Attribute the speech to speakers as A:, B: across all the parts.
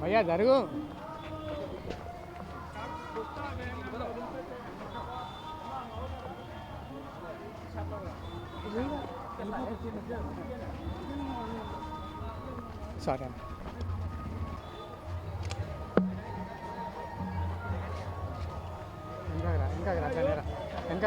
A: భయ్యా జరుగు. సరే అన్న. ఇంకా రా వెనకాకి రా అట్లనే రా. ఇంకా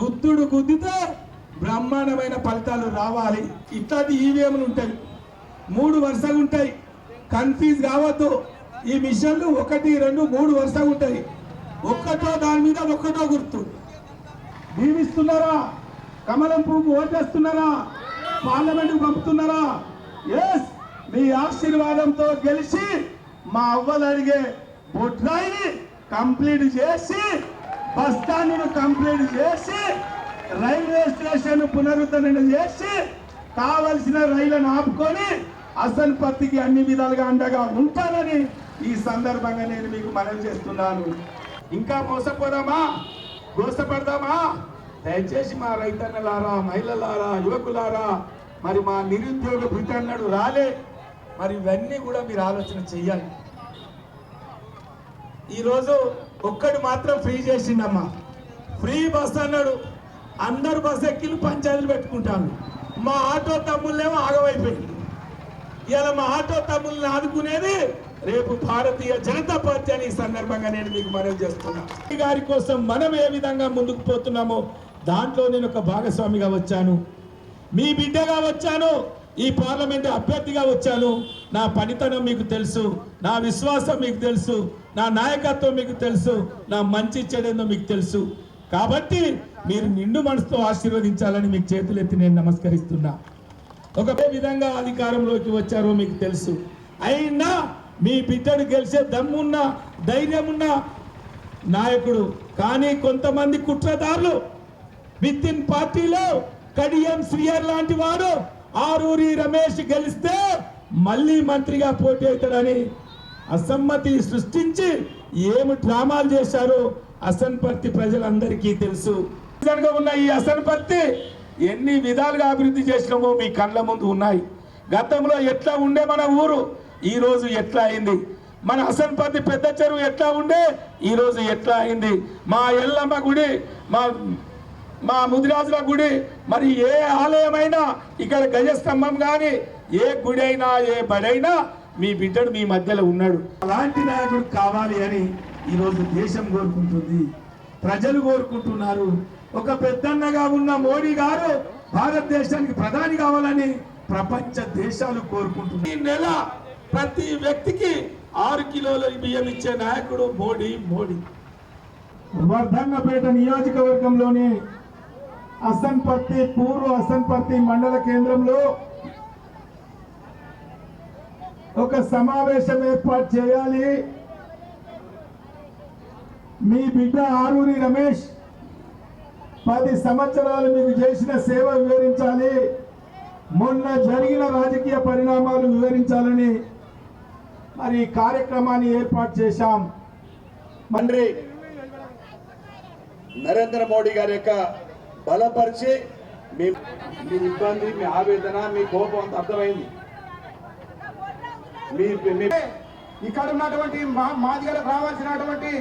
B: గుద్దుడు గుద్దితే బ్రహ్మాండమైన ఫలితాలు రావాలి. ఇట్లాంటి ఈవీఎంలు ఉంటాయి. మూడు వరుసగా ఉంటాయి. కన్ఫ్యూజ్ కావద్దు. ఈ మిషన్లు ఒకటి రెండు మూడు వరుసగా ఉంటాయి. ఒక్కటో దాని మీద ఒక్కటో గుర్తు. దీవిస్తున్నారా? కమలం పువ్వు ఓటేస్తున్నారా? పార్లమెంట్ పంపుతున్నారా? ఎస్ మీ ఆశీర్వాదంతో గెలిచి మా అవ్వలు అడిగే బొడ్రాయిని కంప్లీట్ చేసి బస్ స్టాండ్ కంప్లీట్ చేసి రైల్వే స్టేషన్ పునరుద్ధరణ చేసి కావలసిన రైళ్ళను ఆపుకొని అసన్పత్తికి అన్ని విధాలుగా అండగా ఉంటానని ఈ సందర్భంగా నేను మీకు మనవి చేస్తున్నాను. ఇంకా మోసపోదామా? మోసపడదామా? దయచేసి మా రైతన్నలారా మహిళలారా యువకులారా మరి మా నిరుద్యోగ భృతన్నడు రాలే. మరి ఇవన్నీ కూడా మీరు ఆలోచన చెయ్యాలి ఈరోజు ఒక్కడు మాత్రం ఫ్రీ చేసిండమ్మా. ఫ్రీ బస్ అన్నాడు. అందరు బస్ ఎక్కిలు పంచాయతీలు పెట్టుకుంటాను మా ఆటో తమ్ముళ్ళేమో ఆగమైపోయింది. ఇలా మా ఆటో తమ్ముళ్ళని ఆదుకునేది రేపు భారతీయ జనతా పార్టీ అని ఈ సందర్భంగా నేను మీకు మనవి చేస్తున్నా. గారి కోసం మనం ఏ విధంగా ముందుకు పోతున్నామో దాంట్లో నేను ఒక భాగస్వామిగా వచ్చాను. మీ బిడ్డగా వచ్చాను. ఈ పార్లమెంట్ అభ్యర్థిగా వచ్చాను. నా పనితనం మీకు తెలుసు నా విశ్వాసం మీకు తెలుసు నా నాయకత్వం మీకు తెలుసు నా మంచి చెడేందో మీకు తెలుసు. కాబట్టి మీరు నిండు మనసుతో ఆశీర్వదించాలని మీకు చేతులెత్తి నేను నమస్కరిస్తున్నా. ఒక విధంగా అధికారంలోకి వచ్చారో మీకు తెలుసు. అయినా మీ బిడ్డను గెలిచే దమ్మున్న ధైర్యమున్న నాయకుడు కానీ కొంతమంది కుట్రదారులు విత్ ఇన్ పార్టీలో కడియం శ్రీయర్ లాంటి వారు ఆరూరి రమేష్ గెలిస్తే మళ్ళీ మంత్రిగా పోటీ అవుతాడని అసమ్మతి సృష్టించి ఏమి డ్రామాలు చేశారో అసన్పర్తి ప్రజలందరికీ తెలుసు. నిజంగా ఉన్న ఈ అసన్పర్తి ఎన్ని విధాలుగా అభివృద్ధి చేసినామో మీ కళ్ళ ముందు ఉన్నాయి. గతంలో ఎట్లా ఉండే మన ఊరు ఈరోజు ఎట్లా అయింది? మన అసన్పర్తి పెద్ద చెరువు ఎట్లా ఉండే ఈరోజు ఎట్లా అయింది? మా ఎల్లమ్మ గుడి మా మా ముదిరాజుల గుడి మరి ఏ ఆలయమైనా ఇక్కడ గజస్తంభం కానీ ఏ గుడి అయినా ఏ బడైనా మీ బిడ్డడు మీ మధ్యలో ఉన్నాడు. అలాంటి నాయకుడు కావాలి అని ఈరోజు దేశం కోరుకుంటుంది. ప్రజలు కోరుకుంటున్నారు. ఒక పెద్దన్నగా ఉన్న మోడీ గారు భారతదేశానికి ప్రధాని కావాలని ప్రపంచ దేశాలు కోరుకుంటున్నారు ఈ నెల ప్రతి వ్యక్తికి ఆరు కిలోల బియ్యం ఇచ్చే నాయకుడు మోడీ మోడీ. వర్ధన్నపేట నియోజకవర్గంలోని అసన్పర్తి పూర్వ అసన్పర్తి మండల కేంద్రంలో ఒక సమావేశం ఏర్పాటు చేయాలి. మీ బిడ్డ ఆరూరి రమేష్ పది సంవత్సరాలు మీకు చేసిన సేవ వివరించాలి. మొన్న జరిగిన రాజకీయ పరిణామాలు వివరించాలని మరి ఈ కార్యక్రమాన్ని ఏర్పాటు చేశాం.
C: మండ్రి నరేంద్ర మోడీ గారి యొక్క బలపరిచి మీ మీ ఇబ్బంది మీ ఆవేదన మీ కోపం అంత అర్థమైంది. మీ
D: ఇక్కడ ఉన్నటువంటి మా- మాదిగలకు రావాల్సినటువంటి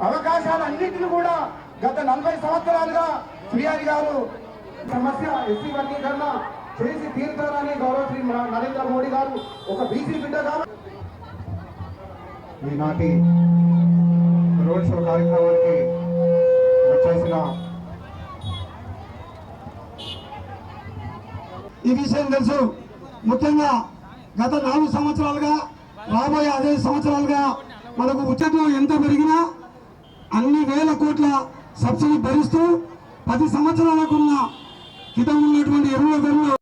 D: అవకాశాలన్నింటినీ కూడా గత నలభై సంవత్సరాలుగా శ్రీహరి గారు సమస్య ఎస్సీ వర్గీకరణ చేసి తీరుతారని గౌరవ శ్రీ నరేంద్ర మోడీ గారు ఒక బీసీ బిడ్డగా ఈనాటి రోడ్ షో కార్యక్రమానికి ఈ విషయం తెలుసు. ముఖ్యంగా గత నాలుగు సంవత్సరాలుగా
E: రాబోయే అదే సంవత్సరాలుగా మనకు ఉద్యోగం ఎంత పెరిగినా అన్ని వేల కోట్ల సబ్సిడీ భరిస్తూ పది సంవత్సరాలకున్న హితం ఉన్నటువంటి ఎరువుల ధరలు